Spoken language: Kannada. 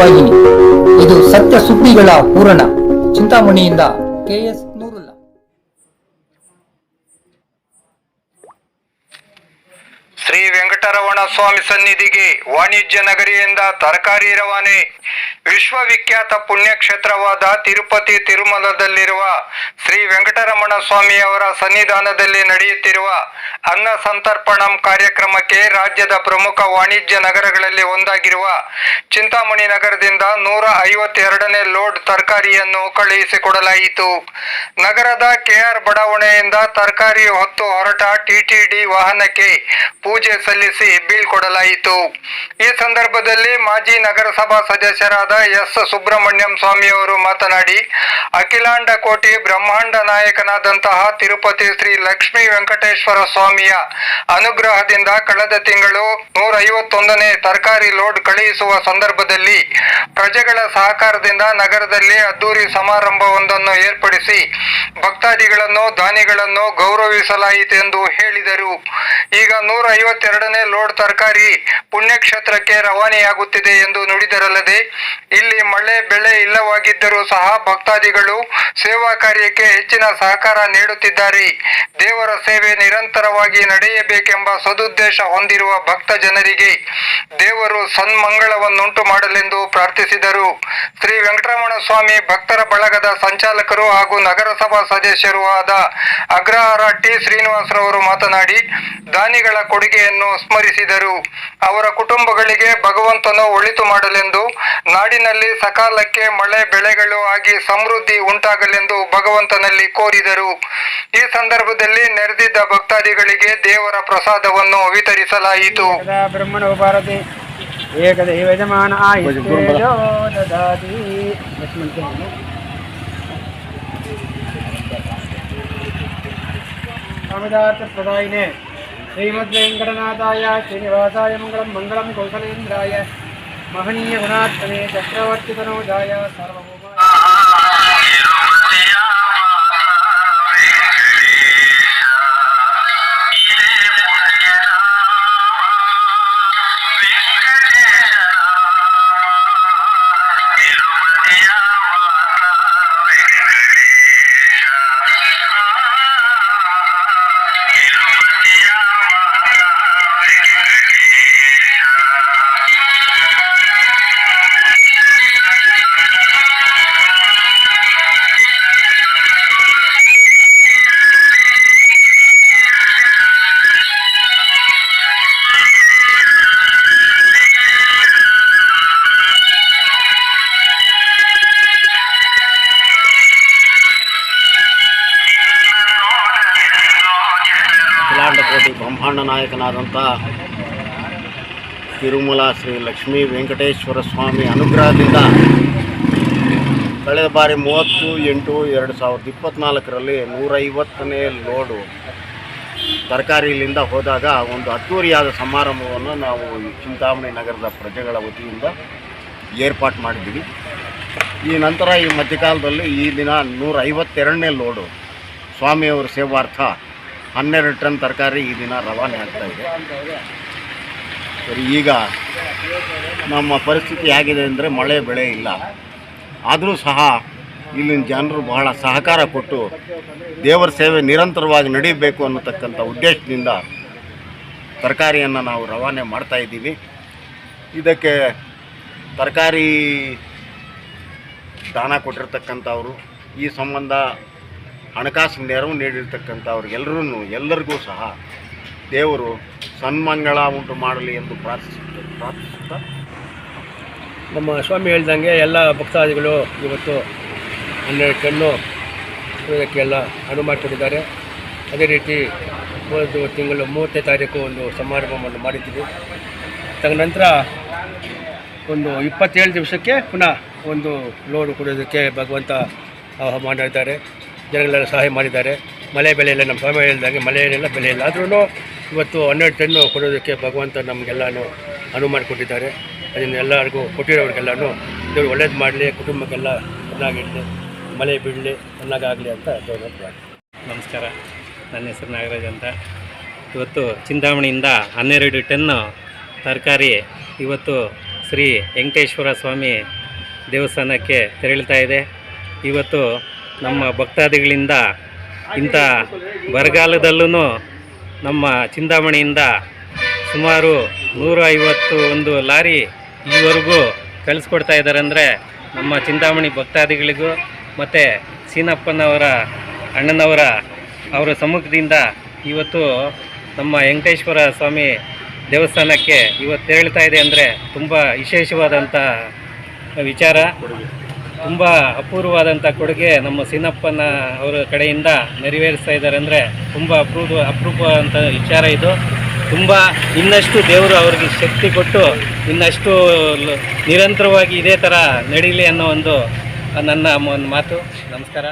ಸುದ್ದಿವಾಹಿನಿ ಇದು ಸತ್ಯ ಸುದ್ದಿಗಳ ಪೂರಣ ಚಿಂತಾಮಣಿಯಿಂದ ಕೆಎಸ್ ಶ್ರೀ ವೆಂಕಟರಮಣ ಸ್ವಾಮಿ ಸನ್ನಿಧಿಗೆ ವಾಣಿಜ್ಯ ನಗರಿಯಿಂದ ತರಕಾರಿ ರವಾನೆ. ವಿಶ್ವವಿಖ್ಯಾತ ಪುಣ್ಯಕ್ಷೇತ್ರವಾದ ತಿರುಪತಿ ತಿರುಮಲದಲ್ಲಿರುವ ಶ್ರೀ ವೆಂಕಟರಮಣ ಸ್ವಾಮಿಯವರ ಸನ್ನಿಧಾನದಲ್ಲಿ ನಡೆಯುತ್ತಿರುವ ಅನ್ನ ಸಂತರ್ಪಣಂ ಕಾರ್ಯಕ್ರಮಕ್ಕೆ ರಾಜ್ಯದ ಪ್ರಮುಖ ವಾಣಿಜ್ಯ ನಗರಗಳಲ್ಲಿ ಒಂದಾಗಿರುವ ಚಿಂತಾಮಣಿ ನಗರದಿಂದ ನೂರ ಐವತ್ತೆರಡನೇ ಲೋಡ್ ತರಕಾರಿಯನ್ನು ಕಳುಹಿಸಿಕೊಡಲಾಯಿತು. ನಗರದ ಕೆಆರ್ ಬಡಾವಣೆಯಿಂದ ತರಕಾರಿ ಹೊತ್ತು ಹೊರಟ ಟಿಟಿಡಿ ವಾಹನಕ್ಕೆ ಪೂಜೆ ಸಲ್ಲಿಸಿ ಬೀಳ್ಕೊಡಲಾಯಿತು ಈ ಸಂದರ್ಭದಲ್ಲಿ ಮಾಜಿ ನಗರಸಭಾ ಸದಸ್ಯರಾದ ಎಸ್. ಸುಬ್ರಹ್ಮಣ್ಯಂ ಸ್ವಾಮಿಯವರು ಮಾತನಾಡಿ, ಅಖಿಲಾಂಡ ಕೋಟಿ ಬ್ರಹ್ಮಾಂಡ ನಾಯಕನಾದಂತಹ ತಿರುಪತಿ ಶ್ರೀ ಲಕ್ಷ್ಮೀ ವೆಂಕಟೇಶ್ವರ ಸ್ವಾಮಿಯ ಅನುಗ್ರಹದಿಂದ ಕಳೆದ ತಿಂಗಳು ನೂರ ಐವತ್ತೊಂದನೇ ತರಕಾರಿ ಲೋಡ್ ಕಳುಹಿಸುವ ಸಂದರ್ಭದಲ್ಲಿ ಪ್ರಜೆಗಳ ಸಹಕಾರದಿಂದ ನಗರದಲ್ಲಿ ಅದ್ದೂರಿ ಸಮಾರಂಭವೊಂದನ್ನು ಏರ್ಪಡಿಸಿ ಭಕ್ತಾದಿಗಳನ್ನು, ದಾನಿಗಳನ್ನು ಗೌರವಿಸಲಾಯಿತು ಎಂದು ಹೇಳಿದರು. ಈಗ ನೂರ ಐವತ್ತೆರಡನೇ ಲೋಡ್ ತರಕಾರಿ ಪುಣ್ಯಕ್ಷೇತ್ರಕ್ಕೆ ರವಾನೆಯಾಗುತ್ತಿದೆ ಎಂದು ನುಡಿದರಲ್ಲದೆ, ಇಲ್ಲಿ ಮಳೆ, ಬೆಳೆ ಇಲ್ಲವಾಗಿದ್ದರೂ ಸಹ ಭಕ್ತಾದಿಗಳು ಸೇವಾ ಕಾರ್ಯಕ್ಕೆ ಹೆಚ್ಚಿನ ಸಹಕಾರ ನೀಡುತ್ತಿದ್ದಾರೆ. ದೇವರ ಸೇವೆ ನಿರಂತರವಾಗಿ ನಡೆಯಬೇಕೆಂಬ ಸದುದ್ದೇಶ ಹೊಂದಿರುವ ಭಕ್ತ ಜನರಿಗೆ ದೇವರು ಸನ್ಮಂಗಳವನ್ನುಂಟು ಮಾಡಲೆಂದು ಪ್ರಾರ್ಥಿಸಿದರು. ಶ್ರೀ ವೆಂಕಟರಮಣ ಸ್ವಾಮಿ ಭಕ್ತರ ಬಳಗದ ಸಂಚಾಲಕರು ಹಾಗೂ ನಗರಸಭಾ ಸದಸ್ಯರು ಆದ ಅಗ್ರಹಾರ ಟಿ ಶ್ರೀನಿವಾಸರವರು ಮಾತನಾಡಿ, ದಾನಿಗಳ ಕೊಡುಗೆಯನ್ನು ಸ್ಮರಿಸಿದರು ಅವರ ಕುಟುಂಬಗಳಿಗೆ ಭಗವಂತನು ಒಳಿತು ಮಾಡಲೆಂದು ನಾಡಿನಲ್ಲಿ ಸಕಾಲಕ್ಕೆ ಮಳೆ ಬೆಳೆಗಳು ಆಗಿ ಸಮೃದ್ಧಿ ಉಂಟಾಗಲೆಂದು ಭಗವಂತನಲ್ಲಿ ಕೋರಿದರು ಈ ಸಂದರ್ಭದಲ್ಲಿ ನೆರೆದಿದ್ದ ಭಕ್ತಾದಿಗಳಿಗೆ ದೇವರ ಪ್ರಸಾದವನ್ನು ವಿತರಿಸಲಾಯಿತು यदा ब्रह्मणो भारते एकदैव यजमान आयुष्येजो ददाति कामदार्थप्रदायिने श्रीमद्वेङ्कटनाथाय श्रीनिवासाय मङ्गलं मङ्गलं कौशलेन्द्राय महनीयगुणात्मने चक्रवर्तितनोजाय सार्वभौमाय ಬ್ರಹ್ಮಾಂಡ ನಾಯಕನಾದಂಥ ತಿರುಮಲ ಶ್ರೀ ಲಕ್ಷ್ಮೀ ವೆಂಕಟೇಶ್ವರ ಸ್ವಾಮಿ ಅನುಗ್ರಹದಿಂದ ಕಳೆದ ಬಾರಿ ಮೂವತ್ತು ಎಂಟು ಎರಡು ಸಾವಿರದ ಇಪ್ಪತ್ತ್ನಾಲ್ಕರಲ್ಲಿ ನೂರೈವತ್ತನೇ ಲೋಡು ತರಕಾರಿಲಿಂದ ಹೋದಾಗ ಒಂದು ಅದ್ದೂರಿಯಾದ ಸಮಾರಂಭವನ್ನು ನಾವು ಚಿಂತಾಮಣಿ ನಗರದ ಪ್ರಜೆಗಳ ವತಿಯಿಂದ ಏರ್ಪಾಟ್ ಮಾಡಿದ್ದೀವಿ. ಈ ನಂತರ ಈ ಮಧ್ಯಕಾಲದಲ್ಲಿ ಈ ದಿನ ನೂರೈವತ್ತೆರಡನೇ ಲೋಡು. ಸ್ವಾಮಿಯವರ ಸೇವಾರ್ಥ ಹನ್ನೆರಡು ಟನ್ ತರಕಾರಿ ಈ ದಿನ ರವಾನೆ ಆಗ್ತಾ ಇದೆ. ಸರಿ, ಈಗ ನಮ್ಮ ಪರಿಸ್ಥಿತಿ ಹೇಗಿದೆ ಅಂದರೆ ಮಳೆ ಬೆಳೆ ಇಲ್ಲ. ಆದರೂ ಸಹ ಇಲ್ಲಿನ ಜನರು ಬಹಳ ಸಹಕಾರ ಕೊಟ್ಟು ದೇವರ ಸೇವೆ ನಿರಂತರವಾಗಿ ನಡೀಬೇಕು ಅನ್ನತಕ್ಕಂಥ ಉದ್ದೇಶದಿಂದ ತರಕಾರಿಯನ್ನು ನಾವು ರವಾನೆ ಮಾಡ್ತಾ ಇದ್ದೀವಿ. ಇದಕ್ಕೆ ತರಕಾರಿ ದಾನ ಕೊಟ್ಟಿರ್ತಕ್ಕಂಥವ್ರು, ಈ ಸಂಬಂಧ ಹಣಕಾಸು ನೆರವು ನೀಡಿರ್ತಕ್ಕಂಥವ್ರಿಗೆಲ್ಲರೂ ಎಲ್ಲರಿಗೂ ಸಹ ದೇವರು ಸನ್ಮಂಗಳ ಉಂಟು ಮಾಡಲಿ ಎಂದು ಪ್ರಾರ್ಥಿಸುತ್ತ ಪ್ರಾರ್ಥಿಸುತ್ತಾ ನಮ್ಮ ಸ್ವಾಮಿ ಹೇಳ್ದಂಗೆ ಎಲ್ಲ ಭಕ್ತಾದಿಗಳು ಇವತ್ತು ಹನ್ನೆರಡು ಕಣ್ಣು ಇದಕ್ಕೆಲ್ಲ ಅನುವು ಮಾಡಿಕೊಂಡಿದ್ದಾರೆ ಅದೇ ರೀತಿ ಒಂದು ತಿಂಗಳು ಮೂವತ್ತನೇ ತಾರೀಕು ಒಂದು ಸಮಾರಂಭವನ್ನು ಮಾಡಿದ್ದೀವಿ. ತದನಂತರ ಒಂದು ಇಪ್ಪತ್ತೇಳು ದಿವಸಕ್ಕೆ ಪುನಃ ಒಂದು ಲೋಡು ಕೊಡೋದಕ್ಕೆ ಭಗವಂತ ಆಹ್ವಾನ ಮಾಡಿದ್ದಾರೆ. ಜನಗಳೆಲ್ಲ ಸಹಾಯ ಮಾಡಿದ್ದಾರೆ. ಮಳೆ ಬೆಲೆ ಇಲ್ಲ, ನಮ್ಮ ಸ್ವಾಮಿ ಹೇಳಿದಂಗೆ ಮಳೆ ಏನಿಲ್ಲ ಬೆಲೆ ಇಲ್ಲ. ಆದ್ರೂ ಇವತ್ತು ಹನ್ನೆರಡು ಟನ್ನು ಕೊಡೋದಕ್ಕೆ ಭಗವಂತ ನಮಗೆಲ್ಲನೂ ಅನುವು ಮಾಡಿಕೊಟ್ಟಿದ್ದಾರೆ ಅದನ್ನು ಎಲ್ಲರಿಗೂ ಕೊಟ್ಟಿರೋರಿಗೆಲ್ಲನೂ ದೇವರು ಒಳ್ಳೇದು ಮಾಡಲಿ, ಕುಟುಂಬಕ್ಕೆಲ್ಲ ಚೆನ್ನಾಗಿರಲಿ, ಮಳೆ ಬೀಳಲಿ, ಚೆನ್ನಾಗಾಗಲಿ ಅಂತ ನಮಸ್ಕಾರ. ನನ್ನ ಹೆಸರು ನಾಗರಾಜ್ ಅಂತ. ಇವತ್ತು ಚಿಂತಾಮಣಿಯಿಂದ ಹನ್ನೆರಡು ಟನ್ನು ತರಕಾರಿ ಇವತ್ತು ಶ್ರೀ ವೆಂಕಟೇಶ್ವರ ಸ್ವಾಮಿ ದೇವಸ್ಥಾನಕ್ಕೆ ತೆರಳುತ್ತಾ ಇದೆ. ಇವತ್ತು ನಮ್ಮ ಭಕ್ತಾದಿಗಳಿಂದ ಇಂಥ ಬರಗಾಲದಲ್ಲೂ ನಮ್ಮ ಚಿಂತಾಮಣಿಯಿಂದ ಸುಮಾರು ನೂರ ಐವತ್ತು ಒಂದು ಲಾರಿ ಈವರೆಗೂ ಕಳಿಸ್ಕೊಡ್ತಾ ಇದ್ದಾರೆ ಅಂದರೆ ನಮ್ಮ ಚಿಂತಾಮಣಿ ಭಕ್ತಾದಿಗಳಿಗೂ ಮತ್ತು ಸೀನಪ್ಪನವರ, ಅಣ್ಣನವರ, ಅವರ ಸಮ್ಮುಖದಿಂದ ಇವತ್ತು ನಮ್ಮ ವೆಂಕಟೇಶ್ವರ ಸ್ವಾಮಿ ದೇವಸ್ಥಾನಕ್ಕೆ ಇವತ್ತು ಹೇಳ್ತಾ ಇದೆ ಅಂದರೆ ತುಂಬ ವಿಶೇಷವಾದಂಥ ವಿಚಾರ. ತುಂಬ ಅಪೂರ್ವವಾದಂಥ ಕೊಡುಗೆ ನಮ್ಮ ಸೀನಪ್ಪನ ಅವರ ಕಡೆಯಿಂದ ನೆರವೇರಿಸ್ತಾ ಇದ್ದಾರೆ ಅಂದರೆ ತುಂಬ ಅಪರೂಪ ಅಪರೂಪವಾದಂಥ ವಿಚಾರ ಇದು. ತುಂಬ ಇನ್ನಷ್ಟು ದೇವರು ಅವರಿಗೆ ಶಕ್ತಿ ಕೊಟ್ಟು ಇನ್ನಷ್ಟು ನಿರಂತರವಾಗಿ ಇದೇ ಥರ ನಡೀಲಿ ಅನ್ನೋ ಒಂದು ನನ್ನ ಒಂದು ಮಾತು. ನಮಸ್ಕಾರ.